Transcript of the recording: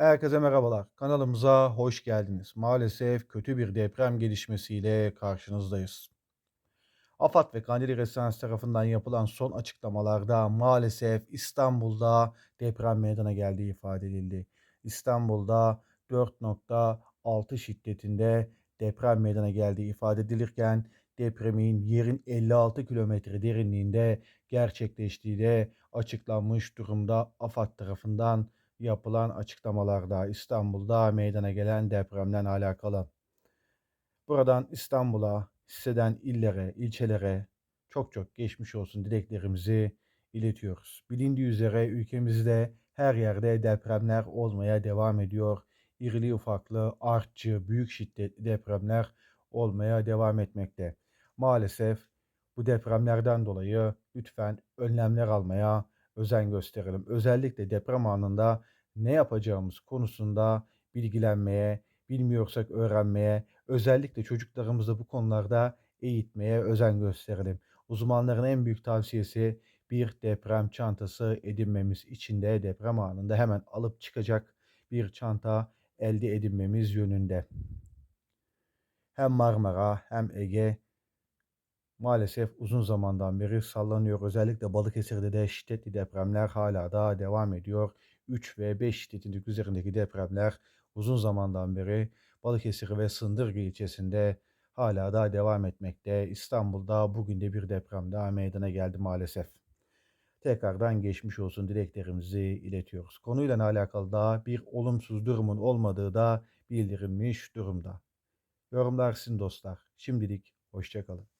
Herkese merhabalar. Kanalımıza hoş geldiniz. Maalesef kötü bir deprem gelişmesiyle karşınızdayız. AFAD ve Kandili Residence tarafından yapılan son açıklamalarda maalesef İstanbul'da deprem meydana geldiği ifade edildi. İstanbul'da 4.6 şiddetinde deprem meydana geldiği ifade edilirken depremin yerin 56 kilometre derinliğinde gerçekleştiği de açıklanmış durumda AFAD tarafından yapılan açıklamalarda İstanbul'da meydana gelen depremden alakalı. Buradan İstanbul'a, hisseden illere, ilçelere çok çok geçmiş olsun dileklerimizi iletiyoruz. Bilindiği üzere ülkemizde her yerde depremler olmaya devam ediyor. İrili ufaklı, artçı, büyük şiddetli depremler olmaya devam etmekte. Maalesef bu depremlerden dolayı lütfen önlemler almaya özen gösterelim. Özellikle deprem anında ne yapacağımız konusunda bilgilenmeye, bilmiyorsak öğrenmeye, özellikle çocuklarımızı bu konularda eğitmeye özen gösterelim. Uzmanların en büyük tavsiyesi bir deprem çantası edinmemiz için de deprem anında hemen alıp çıkacak bir çanta elde edinmemiz yönünde. Hem Marmara hem Ege maalesef uzun zamandan beri sallanıyor. Özellikle Balıkesir'de de şiddetli depremler hala da devam ediyor. 3 ve 5 şiddetinin üzerindeki depremler uzun zamandan beri Balıkesir ve Sındırgı ilçesinde hala da devam etmekte. İstanbul'da bugün de bir deprem daha meydana geldi maalesef. Tekrardan geçmiş olsun dileklerimizi iletiyoruz. Konuyla alakalı da bir olumsuz durumun olmadığı da bildirilmiş durumda. Yorumlar sizin dostlar. Şimdilik hoşçakalın.